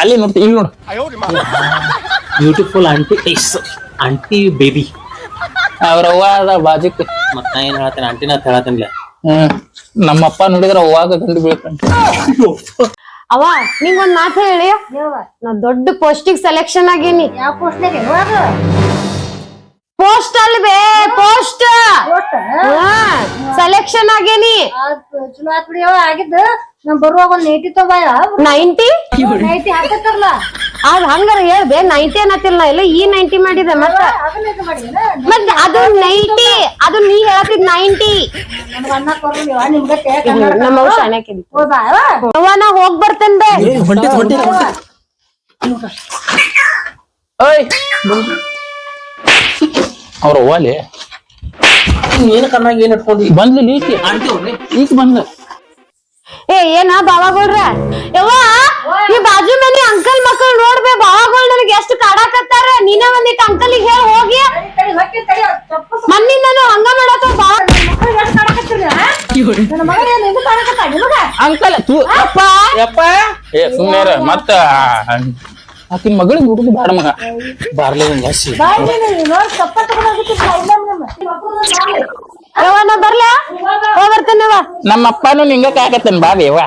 ಅಲ್ಲಿ ನೋಡ್ತಿ ಇಲ್ಲಿ ನೋಡು. Beautiful aunty ice aunty baby ಅವ್ರ ಅವ್ವ ಅದ ಬಾಜಿಕ್. ಮತ್ತ ನಾ ಏನ್ ಹೇಳತ್ತೇನೆ? ಆಂಟಿನ ಅಂತ ಹೇಳತ್ತೇನಿಲ್ಲ ಹ್ಮ್. ನಮ್ಮಪ್ಪ ನೋಡಿದ್ರ ಅವ್ವಾಗ ಗಂಡು ಬೀಳ್ತಾನೆ. ಅವ ನಿಂಗ್ ಒಂದ್ ಮಾತು ಹೇಳಿ. ನಾ ದೊಡ್ಡ ಪೋಸ್ಟಿಗೆ ಸೆಲೆಕ್ಷನ್ ಆಗೇನಿ. ಯಾವ ಪೋಸ್ಟ್ನಾಗ ಪೋಸ್ಟ್ ಅಲ್ವೇ ಪೋಸ್ಟ್. ಪೋಸ್ಟ್? ಸೆಲೆಕ್ಷನ್ ಆಗೇನಿ. ಚಲೋ ಆತ್ ಆಗಿದ್ದು? ನಮ್ ಬರುವಾಗ ಒಂದ್ ನೈಟಿ ತಗೋಯ ನೈಂಟಿ? ನೈಟಿ ಹಾಕತ್ತಾರಲ್ಲ ಅದ್ ಹಂಗಾರ ಹೇಳ್ದೆ ನೈಂಟಿ ಅನ್ನತ್ತಿಲ್ಲ ಇಲ್ಲ ಈ ನೈಂಟಿ ಮಾಡಿದೆ ಮತ್ತ. ಮತ್ತೆ ಮತ್ ಅದು ನೈಂಟಿ ಅದು ನೀ ಹೇಳತ್ತಿದ್ ನೈಂಟಿ. ನಮ್ಮ ನಾ ಹೋಗ್ ಬರ್ತೇನೆ ಅವ್ರ ಅವ್ವಲಿ? ಏನ್ ಕಣ್ಣಾಗ ಏನ್ ಇಟ್ಕೊಂಡಿ ಬಂದ್ಲಿ ಈಕಿ ಈಕ ಬಂದ್ಲ. ಏ ಏನ ಬಾವಾಗೋಳ್ರ? ಯವ್ವ ಈ ಬಾಜು ಮನಿ ಅಂಕಲ್ ಮಕ್ಕಳು ನೋಡ್ಬೇ ಬಾವಾಗೋಳ್ ನನಗೆ ಎಷ್ಟು ಕಾಡಾಕತ್ತಾರ? ನೀನ ಒಂದಿಟ್ಟು ಅಂಕಲಿಗೆ ಹೇಳಿ ಹೋಗಿ. ನಾನು ಹಂಗ ಮಾಡತ್ತ? ಅಂಕಲ್ ತೂ ಅಪ್ಪ ಯಪ್ಪ. ಏ ಸುಮ್ಮನೆ ಮತ್ತ ಆಕಿನ ಮಗಳಿಗೆ ಹುಡುಗ ಬಾಡ ಮಗ. ಬಾರ್ಲಿ. ಯವ್ವ ನಾ ಹೋಗ್ ಯವ್ವ ನಮ್ಮ ಅಪ್ಪನು ನಿಂಗ ಕಾಕತ್ತನ್ ಬಾ ಅವ್ವ.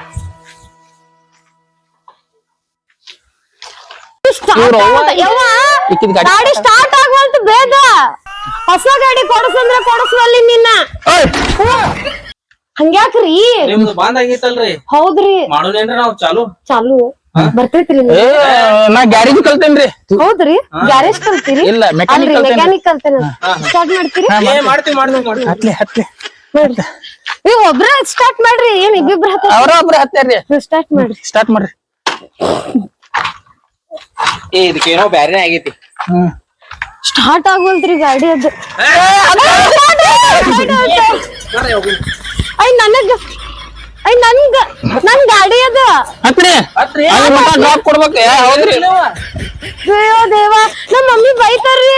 ಇಕ್ಕಿದ್ ಗಾಡಿ. ಗಾಡಿ ಸ್ಟಾರ್ಟ್ ಆಗೋಲ್ತು ಬೇಗ. ಹೊಸ ಗಾಡಿ ಕೊಡಸಂದ್ರ ಕೊಡಸ್ವಲ್ಲಿ ನಿನ್ನ. ಹಂಗ್ಯಾಕ್ರಿ? ನಿಮ್ದು ಬಾಂದ್ ಆಗೈತಲ್ರಿ ಹೌದ್ರಿ. ಮಾಡೋದೇನ್ರಿ ನಾವ್? ಚಾಲು? ಚಾಲು. ಬರ್ತೈತ್ರಿ ಏ ನಾ ಗ್ಯಾರೇಜ್ ಕಲ್ತೇನ್ರಿ. ಹೌದ್ರಿ? ಗ್ಯಾರೇಜ್ ಕಲ್ತೀರಿ? ಇಲ್ಲ. ಮೆಕ್ಯಾನಿಕ್ ಕಲ್ತೇನೆ. ಸ್ಟಾರ್ಟ್ ಮಾಡ್ತೀರಿ? ಮಾಡ್ತೀವಿ ಮಾಡ್ತೀವಿ ಹತ್ಲಿ ಹತ್ಲಿ. ಮಾಡ್ರಿ ಒಬ್ರ ಸ್ಟಾರ್ಟ್ ಮಾಡ್ರಿ ಏನ್ ಇಬ್ಬಿಬ್ರ ಅವ್ರ ಒಬ್ರ ಹತ್ತಾರ್ರಿ. ಸ್ಟಾರ್ಟ್ ಮಾಡ್ರಿ. ಸ್ಟಾರ್ಟ್ ಮಾಡ್ರಿ. ಏ ಇದಕ್ಕೇನೋ ಬ್ಯಾರೆನೇ ಆಗೈತಿ. ಹ್ಮ್. ಸ್ಟಾರ್ಟ್ ಆಗೋಲ್ತ್ರಿ ಗಾಡಿ ಅದು. ಐ ನನಗ ಐ ನನ್ಗ ನನ್ ಗಾಡಿ ಅದ. ಹತ್ರಿ. ಹತ್ರಿ. ಅಲ್ಲಿ ಮಟ ಡ್ರಾಪ್ ಕೊಡ್ಬೇಕು. ಏ, ಹೌದ್ರಿ. ಅಯ್ಯೋ ದೇವ ನಮ್ಮ ಮಮ್ಮಿ ಬೈತಾರ್ರಿ.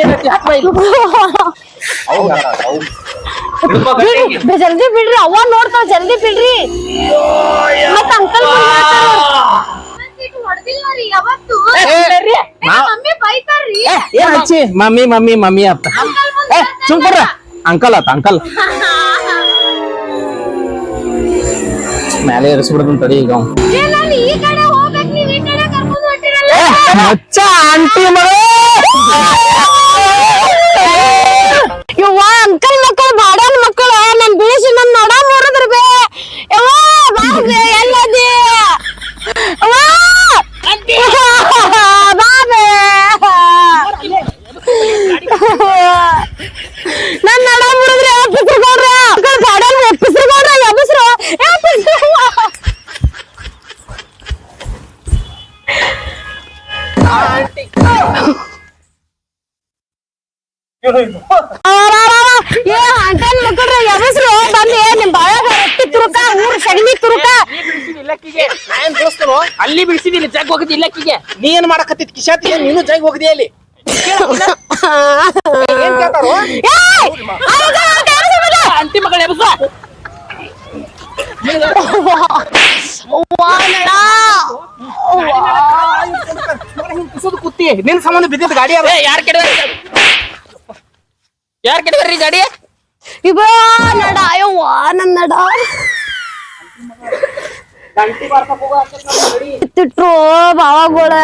ಏನೈತಿ. ಬಿಡ್ರಿ ಜಲ್ದಿ ಬಿಡ್ರಿ. ಅವ್ವ ನೋಡ್ತಾವ ಜಲ್ದಿ ಬಿಡ್ರಿ. ಮತ್ತ ಅಂಕಲ್ ಮಮ್ಮಿ ಏ, ಏನ್ ಹಚ್ಚಿ ಮಮ್ಮಿ ಮಮ್ಮಿ ಮಮ್ಮಿ ಅಂತ ಏ ಸುಮ್ ಕೊಡ್ರ ಅಂಕಲ್ ಆತ ಅಂಕಲ್ ಕಡೆ ಕರ್ಕೊಂಡ್ ಹೊಂಟಿರಲ್ಲ. ಮಚ್ಚ ಆಂಟಿ ಯವ್ವ ಅಂಕಲ್ ಮಕ್ಕಳು ಬಾಡನ್ ಮಕ್ಕಳು ನನ್ ಬೀಳಿಸಿ ನನ್ ನೋಡ. ಏ ಬಾಯಾಗ ತುರುಕ ತುರುಕ ಅಲ್ಲಿ ಬಿಡಿಸಿದಿಲ್ಲ ಜಗ್ ಹೋಗಿದ್ ಇಲ್ಲಕ್ಕಿಗೆ ನೀ ಏನ್ ಮಾಡಕತ್ತಿದ್ ಕಿಶಾತಿ ನೀನು ಜಗ್ ಹೋಗಿದಿ ಅಲ್ಲಿ ಏನ್ ಕುತ್ತಿ ನಿನ್ ಸಂಬಂಧ ಬಿದ್ದಿದ್ ಗಾಡಿ ಯಾರ್ ಕೆಡವ್ರಿ ಯಾರ್ ಕೆಡವ್ರಿ ಗಾಡಿ? ಇವ ನಡ ಅಯ್ಯವ್ವ ನನ್ ನಡ. ತಿಟ್ರು ಬಾವಾಗೋಳ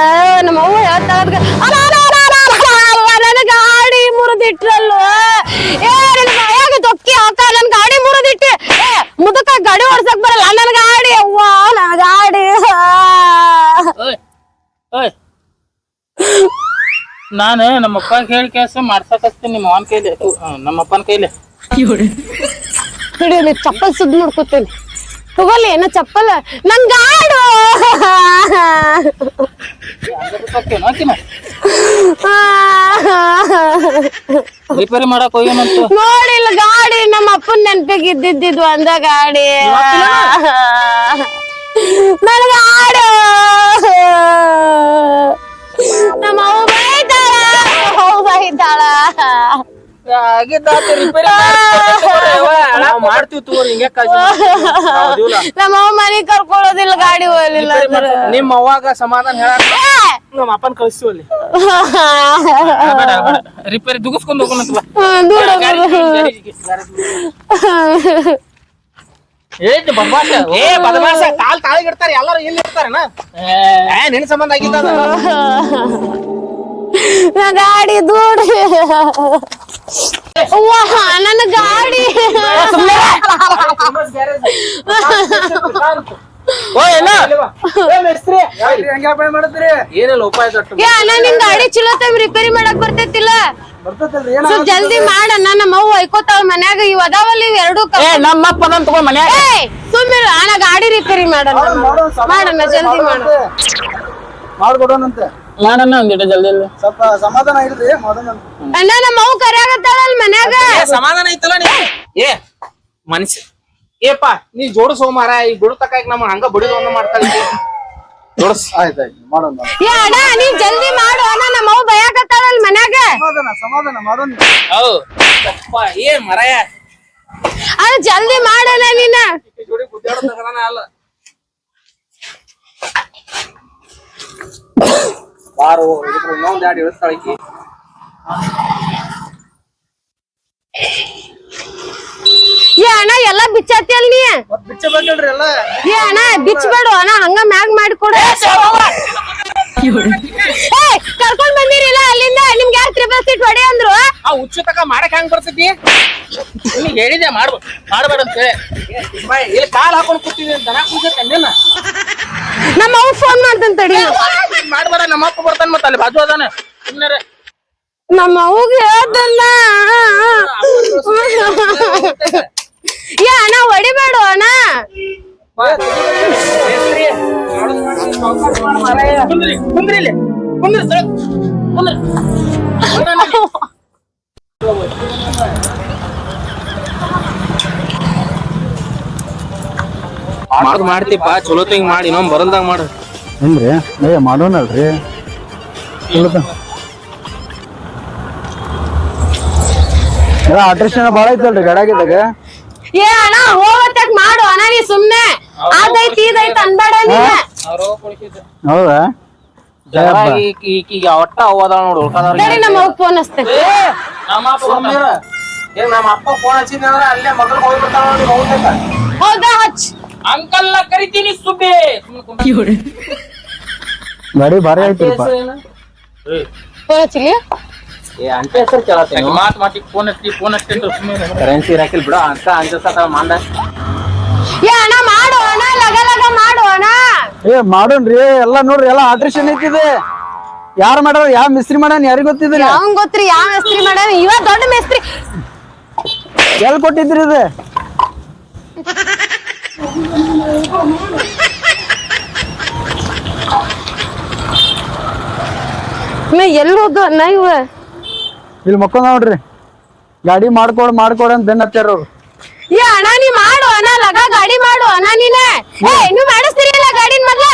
ನಮ್ಮ ಅವ್ವ ಹೇಳ್ತಾಳ ಅದ್ಕ, ಅಲ, ಅಲ, ಅಲ, ಅಲ, ಅಲ, ಅವ್ವ, ನನ್ನ ಗಾಡಿ ಮುರಿದಿಟ್ರಲ್ವ ಏ ನನ್ನ ಬಾಯಾಗ ತೊಕ್ಕಿ ಹಾಕ ನನ್ ಗಾಡಿ ಮುರಿದಿಟ್ಟಿ. ಮುದಕ ಗಾಡಿ ಓಡ್ಸಕ್ ಬರಲ್ಲ ನನ್ ಗಾಡಿ ಅವ್ವ ನನ್ ಗಾಡಿ ಓಯ್ ಓಯ್ ನಾನು ನಮ್ಮಪ್ಪ ಹೇಳಿ ಕೆಲಸ ಮಾಡ್ಸಕತ್ತೀನಿ ನಿಮ್ಮ ಅವನ ಕೈಲಿ. ನಮ್ಮಪ್ಪನ ಕೈಲಿ. ಹಿಡಿಯಲಿ ಚಪ್ಪಲ್ ಸುದ್ ನೋಡ್ಕೊತೀನಿ. ತಗೋಲಿ ಏನ ಚಪ್ಪಲ್. ನನ್ ಗಾಡು. ರಿಪೇರಿ ಮಾಡಕ್ ಹೋಗ್ಯಾನಂತ. ನೋಡಿಲ್ಲ ಗಾಡಿ ನಮ್ಮ ಅಪ್ಪನ ನೆನ್ಪಿಗೆ ಇದ್ದಿದ್ದು ಅಂದ ಗಾಡಿ. ನನ್ ಗಾಡು. ನಮ್ಮ ಅವ್ವ ಮಾಡ್ತೀವಿ ತಗೋರಿ ಹಿಂಗೆ ನಮ್ಮ ಅವ್ವ ಮನೆಗ್ ಕರ್ಕೊಳ್ಳೋದಿಲ್ಲ ಗಾಡಿ ಹೋಗ್ಲಿಲ್ಲ ಅಂದ್ರೆ. ನಿಮ್ಮ ಅವ್ವಾಗ ಸಮಾಧಾನ ಹೇಳ ನಮ್ಮ ಅಪ್ಪನ ಕಳಿಸ್ತೀವಿ ಅಲ್ಲಿ. ರಿಪೇರಿ ದುಗಿಸ್ಕೊಂಡು ಹೋಗೋಣ ಹ್ಮ್, ದೂರ ಹೋಗೋದು. ಏನ್ ಬದ್ಮಾಶ. ಏ ಕಾಲ್ ತಾಳಿಗೆ ಎಲ್ಲರೂ ಎಲ್ಲಾರು ಇಲ್ಲಿ ಇರ್ತಾರೇನ ಏ ನಿನ್ ಸಂಬಂಧ ಆಗಿದ್ದ ಅದು. ನಾ ಗಾಡಿ ದೂಡಿ ಅವ್ವ ನನ್ನ ಗಾಡಿ. ಓ ಏನ ಏ ಮೇಸ್ತ್ರಿ, ಏನಿಲ್ಲ ಉಪಾಯ ಏ ಅಣ್ಣ ನಿನ್ ಗಾಡಿ ಚಲೋ ಟೈಮ್ ರಿಪೇರಿ ಮಾಡಕ್ ಬರ್ತೈತಿಲ್ಲ. ಸ್ವಲ್ಪ ಜಲ್ದಿ ಮಾಡ ನನ್ನ ಅವ್ವ ಐಕೋತಾವ ಮನ್ಯಾಗ ಇವ್ ಅದಾವಲ್ಲ ಇವ್ ಎರಡು ಏ ನಮ್ಮಪ್ಪ ನನ್ ತಗೊಂಡ್ ಮನ್ಯಾಗ. ಅಣ್ಣ ಗಾಡಿ ರಿಪೇರಿ ಮಾಡಣ್ಣ ಮಾಡಣ್ಣ ಜಲ್ದಿ ಮಾಡ ಮಾಡ್ಕೊಡೋಣಂತೆ ಮಾಡೋಣ ಒಂದಿಟ ಜಲ್ದಿ ಜಲ್ದಿ. ಸ್ವಲ್ಪ ಸಮಾಧಾನ ಇರ್ಲಿ ಮಾಡೋಣ ಅಣ್ಣ ನಮ್ಮ ಕರ್ಯಾಗತ್ತಾಳಲ್ ಮನ್ಯಾಗ? ಏ, ಸಮಾಧಾನ ಐತಲ್ಲ ನೀ ಏ ಮನ್ಸಿ ಏಪ ನೀ ಜೋಡಿಸೋ ಹೋಮಾರ ಈ ಗುಡು ತಕ್ಕ ನಮ್ಮ ಹಂಗ ಬಡಿದು ಒಂದು ಮಾಡ್ತಾಳೆ ಮಾಡೋಣ ಏ ಅಣ್ಣ ನೀ ಜಲ್ದಿ ಮಾಡು ಅಣ್ಣ ನಮ್ಮ ಬಯಾಕತ್ತಾಳಲ್ ಮನ್ಯಾಗ? ಸಮಾಧಾನ ಸಮಾಧಾನ ಮಾಡೋಣ ಹೌ ಅಪ್ಪ ಏ ಮರಯ. ಅಣ್ಣ ಜಲ್ದಿ ಮಾಡಣ್ಣ ನೀನ. ಜೋಡಿ ಗುದ್ದಾಡೋ ತಗದಾನ ಅಲ್ಲ. ಬಾರೋ ಇದ್ರ ಇನ್ನೊಂದ್ ಎರಡು ಇಳಿಸ್ತಾಳೆ ಈಕಿ ಏ ಅಣ್ಣ ಎಲ್ಲಾ ಬಿಚ್ಚತ್ತಿಯಲ್ ನೀ? ಮತ್ ಬಿಚ್ಚಬೇಕಲ್ರಿ ಎಲ್ಲ. ಏ ಅಣ್ಣ ಬಿಚ್ಚಬೇಡು ಅಣ್ಣ ಹಂಗ ಮ್ಯಾಗ್ ಮಾಡಿಕೊಡು ಏ ಕರ್ಕೊಂಡ್ ಬಂದಿರಿಲ್ಲ ಅಲ್ಲಿಂದ? ನಿಮ್ಗೆ ಯಾರು ತ್ರಿಬಲ್ ಸೀಟ್ ಹೊಡೆ ಅಂದ್ರು? ಆ ಹುಚ್ಚು ತಕ ಮಾಡಕ್ ಹೆಂಗ್ ಬರ್ತೈತಿ? ನಿಮ್ಗೆ ಹೇಳಿದೆ ಮಾಡ್ಬ ಮಾಡ್ಬೇಡ ಅಂತ ಹೇಳಿ. ಇಲ್ಲಿ ಕಾಲ್ ಹಾಕೊಂಡ್ ಕೂತಿದ್ದೀನಿ ದನ ಕೂತೈತೆ ನಿನ್ನ ನಮ್ಮ ಅವ್ವ ಫೋನ್ ಮಾಡ್ತಾನ ತಡಿ. ಮಾಡ್ಬೇಡ ನಮ್ಮ ಅಪ್ಪ ಬರ್ತಾನ ಮತ್ತ ಅಲ್ಲಿ ಬಾಜು ಅದಾನ. ಸುಮ್ನಿರು. ನಮ್ಮ ಅವ್ಗೆ ಹೇಳ್ದಲ್ಲ. ಏ ಅಣ್ಣ ಹೊಡಿಬೇಡ ಅಣ್ಣ. ಕುಂದ್ರಿ ಕುಂದ್ರಿ ಇಲ್ಲಿ. ಕುಂದ್ರಿ ಸರ್. ಕುಂದ್ರಿ. ಮಾಡ್ತಿಪ್ಪ ಚಲೋ ತಿಂಗ್ ಮಾಡಿ ಇನ್ನೊಂದ್ ಬರಲ್ದಂಗ್ ಮಾಡು. ಹೆಂಗ್ರಿ ಏ ಮಾಡೋಣಲ್ರಿ ಆಲ್ಟ್ರೇಷನ್ ಭಾಳ ಐತಲ್ರಿ ಗಡಾಗಿದ್ದಾಗ. ಏ ಅಣ್ಣ ಹೋಗತ್ತಾಗ ಮಾಡು. ಅಣ್ಣ ನೀ ಸುಮ್ನೆ. ಅದೈತಿ ಇದೈತಿ ಅನ್ಬೇಡ ನೀ ಹೌದಾ? ಈಕಿಗೆ ಒಟ್ಟ ಅವದಾಳ ನೋಡು ನಮ್ಮ ಅವ್ವ ಫೋನ್ ಹಚ್ತೆ ನಮ್ಮ ಅಪ್ಪ ಏನ್ ನಮ್ಮ ಅಪ್ಪ ಫೋನ್ ಹಚ್ಚಿದ್ನ ಅಂದ್ರೆ ಅಲ್ಲೇ ಮಗಲ್ ಹೋಗ್ಬಿಡ್ತಾವ ನೋಡಿ ಹೋಗ್ಬೇಕ? ಹೌದಾ ಹಚ್. ಅಂಕಲ್ನ ಕರಿತೀನಿ ಸುಬ್ಬಿ. ನಡಿ ಭಾರಿ ಕೇಳತ್ತೀನಿ ಮಾತ್ ಮಾತಿ ಫೋನ್ ಹಚ್ಚಿ ಫೋನ್ ಹಚ್ಚಿ ಸುಮ್ಮನೆ ಕರೆನ್ಸಿ ಇರಾಕಿಲ್ ಬಿಡ ಅಂತ ಅಂಜಸ ಮಾಡ ಏ ಅಣ್ಣ ಮಾಡು ಅಣ್ಣ ಲಗ ಲಗ ಮಾಡು ಅಣ್ಣ. ಏ ಮಾಡೋಣ್ರಿ ಎಲ್ಲ ನೋಡ್ರಿ ಎಲ್ಲ ಆಲ್ಟ್ರೇಷನ್ ಐತಿದೆ. ಯಾರು ಮಾಡ್ಯಾರ ಯಾವ ಮಿಸ್ತ್ರಿ ಮಾಡ್ಯಾನ ಯಾರಿಗ್ ಗೊತ್ತಿದ್ರಿ? ಯಾವಂಗ್ ಗೊತ್ತ್ರಿ ಯಾವ ಮಿಸ್ತ್ರಿ ಮಾಡ್ಯಾನ? ಇವ ದೊಡ್ಡ ಮಿಸ್ತ್ರಿ. ಎಲ್ ಕೊಟ್ಟಿದ್ರಿ ಇದು? ಮೇ ಎಲ್ಲಿ ಹೋದ? ಅಣ್ಣ ಇವ ಇಲ್ಲಿ ಮಕ್ಕೊಂಡ್ ನೋಡ್ರಿ. ಗಾಡಿ ಮಾಡ್ಕೊಡ್ ಮಾಡ್ಕೊಡ್ ಅಂತ ಬೆನ್ನ ಹತ್ತಾರ ಅವ್ರು. ಏ ಅಣ್ಣ ನೀ ಮಾಡು ಅಣ್ಣ ಲಗ ಗಾಡಿ ಮಾಡು ಅಣ್ಣ ನೀನೆ. ಏ ಮಾಡಿಸ್ತೀರಿ ಅಲ್ಲ ಗಾಡಿನ ಮೊದ್ಲ?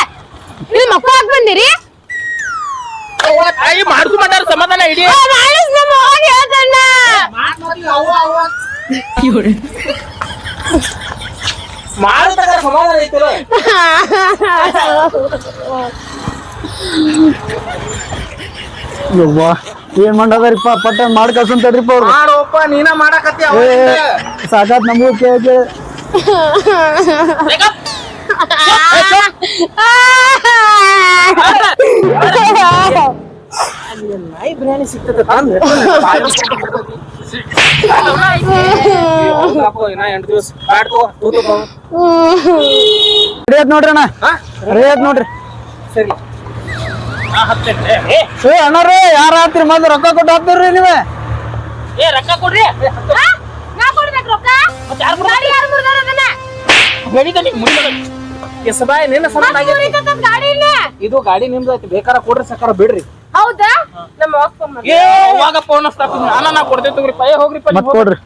ಇಲ್ಲಿ ಮಕ್ಕಳು ಹಾಕ್ ಬಂದಿರಿ? ತಾಯಿ ಮಾಡ್ಸು ಮಾಡ್ಯಾರ ಸಮಾಧಾನ ಇಡಿ. ಮಾಡಿಸ್ ನಮ್ಮ ಹೋಗಿ ಹೇಳ್ತಣ್ಣ ಮಾಡಿದಾಗ ಸಮಾಧಾನ ಐತಿಲ್ಲ ಯವ್ವ ಏನ್ ಮಾಡದ್ರಿಪ್ಪ ಪಟ್ಟ ಮಾಡಿ ಕಳ್ಸಂತಾರ್ರಿಪ್ಪ ಅವ್ರು ಮಾಡೋಪ್ಪ ನೀನ ಮಾಡಕತ್ತಿ ಸಾಕಾತ್ ನಮಗೂ ಕೇಳಿ ಕೇಳಿ ನಾಯಿ ಬಿರಿಯಾನಿ ಸಿಗ್ತದೆ ನೋಡ್ರಿ ಅಣ್ಣ. ನೋಡ್ರಿ. ಸರಿ. ಏ ಅಣ್ಣಾರೇ ಯಾರ ಹಾಕ್ತಿರಿ? ಮೊದ್ಲು ರೊಕ್ಕ ಕೊಟ್ಟು ಹಾಕ್ತಿರ್ರಿ ನೀವೇ? ಏ ರೊಕ್ಕ ಕೊಡ್ರಿ. ಇದು ಗಾಡಿ ನಿಮ್ದು ಐತಿ. ಬೇಕಾರ ಕೊಡ್ರಿ ಸಕಾರ ಬಿಡ್ರಿ. ಹೌದಾ? ಫೋನ್ ಮಾಡಿ ಏ ಅವಾಗ ಫೋನ್ ಹಚ್ತಾರ ಅಣ್ಣ ನಾ ಕೊಡ್ತೇವೆ ತಗೋರಿ. ಪೈ ಹೋಗ್ರಿ ಪೈ ಮತ್ ಕೊಡ್ರಿ.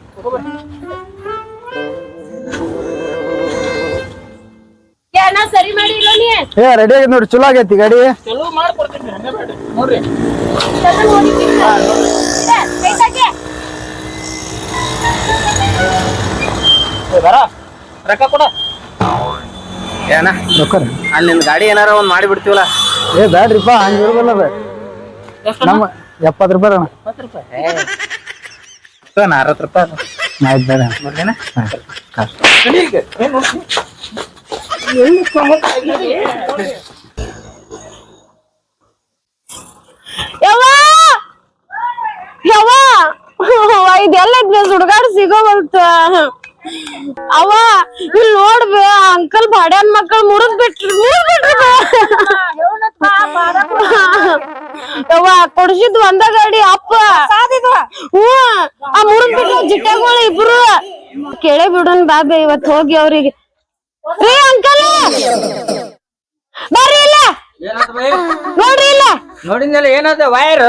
ಏ ಸರಿ ಮಾಡಿ ಇಲ್ಲ ನೀ? ಏ ರೆಡಿ ಆಗಿದೆ ನೋಡ್ರಿ ಚಲೋ ಆಗೈತಿ ಗಾಡಿ. ಚಲೋ ಮಾಡ್ಕೊಡ್ತೀನಿ ಹಂಗೆ ಬೇಡ. ನೋಡ್ರಿ. ಚಂದ ನೋಡಿ ಏ, ಕೈ ತಗ್ಗೆ. ಏ, ಬರ. ರೊಕ್ಕ ಕೊಡ. ಏನ ರೊಕ್ಕ. ಅಲ್ಲಿ ನಿನ್ ಗಾಡಿ ಏನಾರ ಒಂದ್ ಮಾಡಿ ಬಿಡ್ತೀವಲ್ಲ? ಏ ಬ್ಯಾಡ್ರಿಪ್ಪ ಹಂಗ ಇರೋದಲ್ಲ ಅದ ನಮ್ಮ ಎಪ್ಪತ್ತು ರೂಪಾಯಿ ಅಣ್ಣ. ಅರವತ್ತು ರೂಪಾಯಿ ಆಯ್ತು ಬೇಡ ಯವ್ವ! ಅವ್ವ, ಇದೆಲ್ಲ ಸುಡ್ಗಾಡ್ ಸಿಗೋವಲ್ತ ಅವ ಇಲ್ಲಿ ನೋಡ್ಬ ಅಂಕಲ್ ಬಾಡ್ಯಾನ್ ಮಕ್ಕಳು ಮುರಿದ್ ಬಿಟ್ರಿ ಮುರಿದ್ ಬಿಟ್ರಿ ಯವ್ವ ಕೊಡ್ಸಿದ್ ಒಂದ ಗಾಡಿ ಅಪ್ಪ. ಹ್ಞೂ ಆ ಮುರಿದ್ ಬಿಟ್ರು ಜಿಟ್ಟೆಗಳು ಇಬ್ರು. ಕೇಳೇ ಬಿಡೋನ್ ಬಾಬೆ ಇವತ್ ಹೋಗಿ ಅವ್ರಿಗೆ. ರೀ ಅಂಕಲ್! ಬರ್ರಿ ಇಲ್ಲ. ನೋಡ್ರಿ ಇಲ್ಲ. ನೋಡಿದ್ಮೇಲೆ ಏನದ ವೈರ್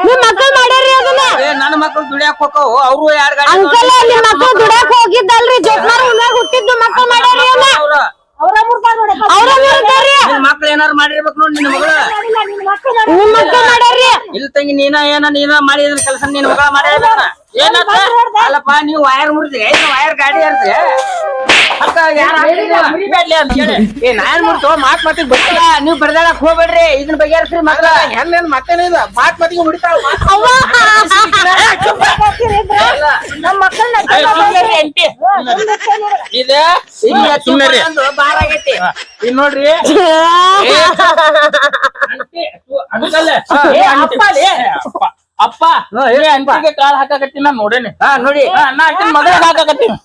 ನಿಮ್ ಮಕ್ಕಳು ಮಾಡ್ಯಾರಿ ಅದನ್ನ? ನನ್ನ ಮಕ್ಳು ದುಡಿಯಾಕ ಹೋಗವು ಅವ್ರು ಯಾರ ಗಾಡಿ ಅಂಕಲ್ ನಿಮ್ ಮಕ್ಕಳು ದುಡಿಯಾಕ್ ಹೋಗಿದ್ದಲ್ರಿ ಜೋಕ್ಮಾರ್ ಹುಮ್ಯಾಗ ಹುಟ್ಟಿದ್ದು ಮಕ್ಕಳು ಮಾಡ್ಯಾರಿ ಅವ್ರು. ಅವ್ರ ಮುರ್ದಾರ್ ನೋಡಿ ನಿನ್ ಮಕ್ಳು ಏನಾರು ಮಾಡಿರ್ಬೇಕು ನೋಡಿ ನಿನ್ ಮಗಳು. ನಿಮ್ ಮಕ್ಕಳು ಮಾಡ್ಯಾರಿ ಇಲ್ಲ ತಂಗಿ ನೀನ ಏನ ನೀನ ಮಾಡಿದ್ರ ಕೆಲಸ ನಿನ್ ಮಗಳ ಮಾಡಿರ್ಬೇಕ ಏನತ್ತ? ಅಲ್ಲಪ್ಪ ನೀವು ವೈರ್ ಮುರಿದ್ರಿ ವೈರ್ ಗಾಡಿ ಇರ್ತಿ ಅಕ್ಕ ಯಾರ ಏ ನಾನ್ ಮುರ್ತು ಮಾತ್ ಮಾತಿಗೆ ಬರ್ತಿಲ್ಲ ನೀವ್ ಬರ್ದಾಡಕ್ ಹೋಗ್ಬೇಡ್ರಿ. ಇದನ್ನ ಬಗೆಹರಿಸ್ರಿ ಮಗಳ ಹೆಣ್ಣೇನ್ ಮತ್ತೇನಿಲ್ಲ ಮಾತ್ ಮಾತಿಗೆ ಅವ್ವ! ನಮ್ಮ ಮಕ್ಕಳನ್ನ. ಬಾರ ಆಗೈತಿ. ನೋಡ್ರಿ. ಅಪ್ಪ. ಅಪ್ಪ ಅಂಟಿಗೆ ಕಾಲ್ ಹಾಕಾಕತ್ತೀನಿ ನಾ ನೋಡೇನಿ. ಹಾ ನೋಡಿ. ನಾ ಅಂಟಿನ ಮಗಳ ಹಾಕಾಕತ್ತೀನಿ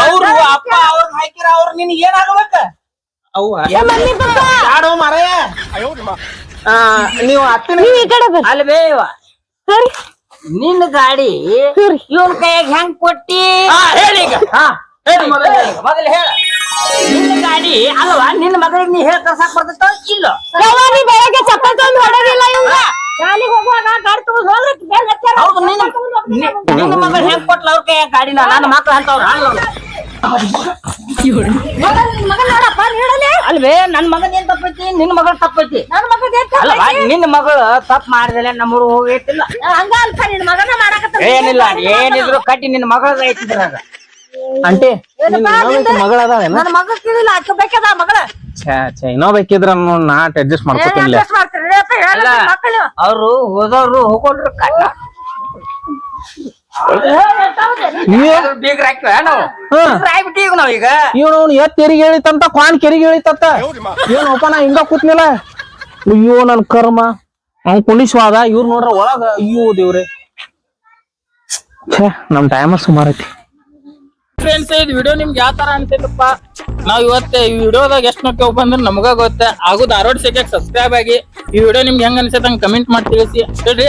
ಅವ್ರು ಅಪ್ಪ ಅವ್ರ ಹಾಕಿರ ಅವ್ರ ಮರಯ. ನೀವು ಅತ್ತಿನ ಬೇವ ಸರಿ. ನಿನ್ನ ಗಾಡಿ ಸರಿ. ಇವನ್ ಕೈಯಾಗ ಹೆಂಗ್ ಕೊಟ್ಟಿ? ಹೇಳಿ ಈಗ. ಹಾ ಹೇಳಿ. ಮೊದಲು ಹೇಳಿ. ನಿನ್ನ ಗಾಡಿ ಅಲ್ವಾ? ನಿನ್ನ ಮಗಳಿಗೆ ನೀ ಹೇಳ್ ಕಳ್ಸಾಕ್ ಬರ್ತೈತೋ ಇಲ್ಲ? ಯವ್ವ ನೀ ಬೆಳಗ್ಗೆ ಚಪ್ಪಲ್ ತಂದು ಹೊಡೋದಿಲ್ಲ ಇವಂಗ ಶಾಲಿಗೆ ಹೋಗುವಾಗ ಗಾಡಿ ತಗೊಂಡ್ ಹೋಗ್ರಿ ಬೆಲ್ ಹಚ್ಚಾರ. ಹೌದು ನಿನ್ನ ನಿ- ನಿನ್ನ ಮಗಳು ಹೆಂಗ್ ಕೊಟ್ಲ ಅವ್ರ ಕೈಯಾಗ ಗಾಡಿನ? ನನ್ನ ಮಕ್ಳು ಅಂತವ್ರ ನೋಡಲ್ಲ, ನಿನ್ ಮಗನ್ ನೋಡಪ್ಪ ನೀಡಲೆ ಅಲ್ವೇ ನನ್ ಮಗನ್ ಏನ್ ತಪ್ಪೈತಿ? ನಿನ್ನ ಮಗಳ ತಪ್ಪೈತಿ? ನನ್ನ ಮಗನ್ ಏನ್ ತಪ್ಪ ಅಲ್ವಾ ನಿನ್ನ ಮಗಳು ತಪ್ಪು ಮಾಡಿದ್ರೆ ನಮ್ಮೂರು ಹೋಗೈತಿಲ್ಲ. ಹಂಗ ಅಲ್ಪ ನಿನ್ ಮಗನ ಏನಿಲ್ಲ ಏನಿದ್ರು ಕಟ್ಟಿ ನಿನ್ನ ಮಗಳ ಐತಿದ್ರಾಗ ಆಂಟಿ ಮಗಳ ಅದಾವೇನ ನನ್ನ ಮಗ ಕೇಳಿಲ್ಲ ಅಕ್ಕ ಬೇಕದ ಮಗಳ? ಛೇ ಛೇ ಇನ್ನೂ ಬೇಕಿದ್ರ ನಾಟ್ ಅಡ್ಜಸ್ಟ್ ಮಾಡ್ಕೊತೀನಿ ಅಡ್ಜಸ್ಟ್ ಮಾಡ್ತೀರಿ ಅಪ್ಪ ಹೇಳ ಅಲ್ಲ. ಮಕ್ಕಳು. ಅವ್ರು ಹೋದವ್ರು ಹೋಗೋರು ನಾವು ಈಗ ನಾವ್ ಈಗ. ಇವನು ಅವ್ನು ಎತ್ ತೆರಿಗೆ ಹೇಳಿತಂತ ಕ್ವಾನ್ ಕೆರಿಗೆ ಹೇಳಿತಂತ. ಏನಪ್ಪ ನಾ ಹಿಂಗ ಕೂತ್ನಿಲ್ಲ. ಅಯ್ಯೋ ನನ್ ಕರ್ಮ. ಅವ್ನ್ ಕುಣಿಸ್ವಾದ ಇವ್ರು ನೋಡ್ರ ಒಳಗ ಅಯ್ಯೋ ದೇವ್ರೆ. ಛೇ ನಮ್ ಟೈಮ ಸುಮಾರೈತಿ ಐತಿ. ಫ್ರೆಂಡ್ಸ್ ಇದು ವಿಡಿಯೋ ನಿಮ್ಗೆ ಯಾವ ತರ ಅನ್ಸೈತಪ್ಪ ನಾವ್ ಇವತ್ತ ಈ ವಿಡಿಯೋದಾಗ ಎಷ್ಟು ನೋಡ್ಕೇವ್ ಬಂದ್ರೆ ನಮಗ ಗೊತ್ತೆ. ಹಾಗೂ ಧಾರವಾಡ ಸಿಕ್ಕ ಸಬ್ಸ್ಕ್ರೈಬ್ ಆಗಿ. ಈ ವಿಡಿಯೋ ನಿಮ್ಗೆ ಹೆಂಗ್ ಅನ್ಸೈತೆ ಹಂಗ ಕಮೆಂಟ್ ಮಾಡಿ ತಿಳಿಸಿ. ಹೇಳ್ರಿ.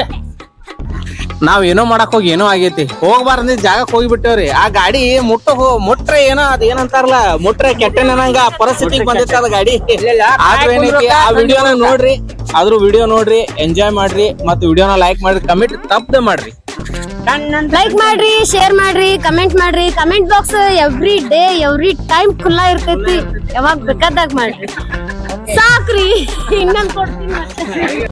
ನಾವ್ ಏನೋ ಮಾಡಕ್ ಹೋಗಿ ಏನೋ ಆಗೈತಿ. ಹೋಗ್ಬಾರ್ದ ಜಾಗಕ್ಕೆ ಹೋಗಿಬಿಟ್ಟೇವ್ರಿ. ಆ ಗಾಡಿ ಮುಟ್ಟ ಹೋ ಮುಟ್ರೆ ಏನೋ ಅದ್ ಏನಂತಾರಲ್ಲ ಮುಟ್ರೆ ಕೆಟ್ಟನಂಗ ಪರಿಸ್ಥಿತಿ ಬಂದಿತ್ತ ಅದ ಗಾಡಿ. ಆದ್ರೂ ಏನೈತಿ ಆ ವಿಡಿಯೋನ ನೋಡ್ರಿ. ಆದ್ರೂ ವಿಡಿಯೋ ನೋಡ್ರಿ ಎಂಜಾಯ್ ಮಾಡ್ರಿ ಮತ್ತೆ ವಿಡಿಯೋನ ಲೈಕ್ ಮಾಡ್ರಿ ಕಮೆಂಟ್ ತಪ್ಪದೆ ಮಾಡ್ರಿ. ಲೈಕ್ ಮಾಡ್ರಿ ಶೇರ್ ಮಾಡ್ರಿ ಕಮೆಂಟ್ ಮಾಡ್ರಿ. Comment box every day every time ಖುಲ್ಲಾ ಇರ್ತೈತಿ. ಯಾವಾಗ ಬೇಕಾದಾಗ ಮಾಡ್ರಿ. ಸಾಕ್ರಿ. ಇನ್ನೊಂದು ಕೊಡ್ತೀನಿ.